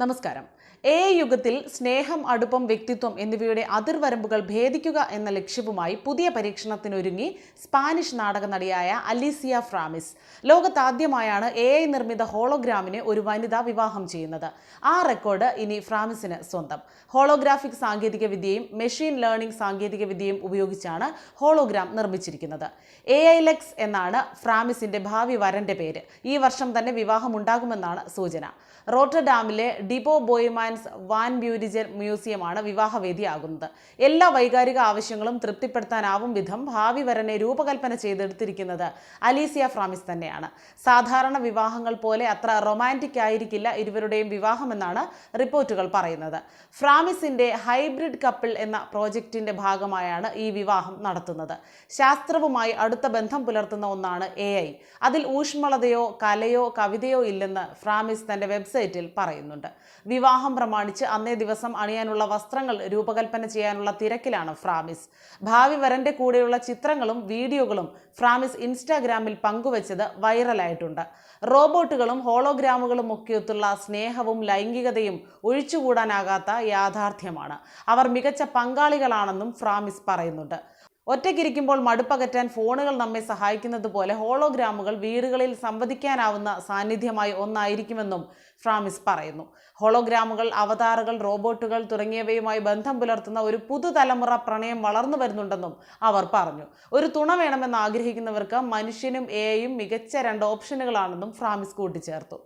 നമസ്കാരം. എ യുഗത്തിൽ സ്നേഹം അടുപ്പം വ്യക്തിത്വം എന്നിവയുടെ അതിർവരമ്പുകൾ ഭേദിക്കുക എന്ന ലക്ഷ്യവുമായി പുതിയ പരീക്ഷണത്തിനൊരുങ്ങി സ്പാനിഷ് നാടക നടിയായ അലീസിയ ഫ്രാമിസ്. ലോകത്താദ്യമായാണ് എ ഐ നിർമ്മിത ഹോളോഗ്രാമിനെ ഒരു വനിത വിവാഹം ചെയ്യുന്നത്. ആ റെക്കോർഡ് ഇനി ഫ്രാമിസിന് സ്വന്തം. ഹോളോഗ്രാഫിക് സാങ്കേതിക വിദ്യയും മെഷീൻ ലേണിംഗ് സാങ്കേതിക വിദ്യയും ഉപയോഗിച്ചാണ് ഹോളോഗ്രാം നിർമ്മിച്ചിരിക്കുന്നത്. എ ഐ ലെക്സ് എന്നാണ് ഫ്രാമിസിന്റെ ഭാവി വരന്റെ പേര്. ഈ വർഷം തന്നെ വിവാഹമുണ്ടാകുമെന്നാണ് സൂചന. റോട്ടർഡാമിലെ ഡിപോ ബോയ്മാൻസ് വാൻ ബ്യൂരിജൻ മ്യൂസിയമാണ് വിവാഹവേദിയാകുന്നത്. എല്ലാ വൈകാരിക ആവശ്യങ്ങളും തൃപ്തിപ്പെടുത്താനാവും വിധം ഭാവി വരനെ രൂപകൽപ്പന ചെയ്തെടുത്തിരിക്കുന്നത് അലീസിയ ഫ്രാമിസ് തന്നെയാണ്. സാധാരണ വിവാഹങ്ങൾ പോലെ അത്ര റൊമാന്റിക് ആയിരിക്കില്ല ഇരുവരുടെയും വിവാഹമെന്നാണ് റിപ്പോർട്ടുകൾ പറയുന്നത്. ഫ്രാമിസിന്റെ ഹൈബ്രിഡ് കപ്പിൾ എന്ന പ്രോജക്റ്റിന്റെ ഭാഗമായാണ് ഈ വിവാഹം നടത്തുന്നത്. ശാസ്ത്രവുമായി അടുത്ത ബന്ധം പുലർത്തുന്ന ഒന്നാണ് എ അതിൽ ഊഷ്മളതയോ കലയോ കവിതയോ ഇല്ലെന്ന് ഫ്രാമിസ് തന്റെ വെബ്സൈറ്റിൽ പറയുന്നുണ്ട്. വിവാഹം പ്രമാണിച്ച് അന്നേ ദിവസം അണിയാനുള്ള വസ്ത്രങ്ങൾ രൂപകൽപ്പന ചെയ്യാനുള്ള തിരക്കിലാണ് ഫ്രാമിസ്. ഭാവി വരന്റെ കൂടെയുള്ള ചിത്രങ്ങളും വീഡിയോകളും ഫ്രാമിസ് ഇൻസ്റ്റാഗ്രാമിൽ പങ്കുവച്ചത് വൈറലായിട്ടുണ്ട്. റോബോട്ടുകളും ഹോളോഗ്രാമുകളും ഒക്കെയൊത്തുള്ള സ്നേഹവും ലൈംഗികതയും ഒഴിച്ചുകൂടാനാകാത്ത യാഥാർത്ഥ്യമാണ്. അവർ മികച്ച പങ്കാളികളാണെന്നും ഫ്രാമിസ് പറയുന്നുണ്ട്. ഒറ്റയ്ക്കിരിക്കുമ്പോൾ മടുപ്പകറ്റാൻ ഫോണുകൾ നമ്മെ സഹായിക്കുന്നത് പോലെ ഹോളോഗ്രാമുകൾ വീടുകളിൽ സംവദിക്കാനാവുന്ന സാന്നിധ്യമായി ഒന്നായിരിക്കുമെന്നും ഫ്രാമിസ് പറയുന്നു. ഹോളോഗ്രാമുകൾ അവതാറുകൾ റോബോട്ടുകൾ തുടങ്ങിയവയുമായി ബന്ധം പുലർത്തുന്ന ഒരു പുതുതലമുറ പ്രണയം വളർന്നു വരുന്നുണ്ടെന്നും അവർ പറഞ്ഞു. ഒരു തുണ വേണമെന്ന് ആഗ്രഹിക്കുന്നവർക്ക് മനുഷ്യനും എയും മികച്ച രണ്ട് ഓപ്ഷനുകളാണെന്നും ഫ്രാമിസ് കൂട്ടിച്ചേർത്തു.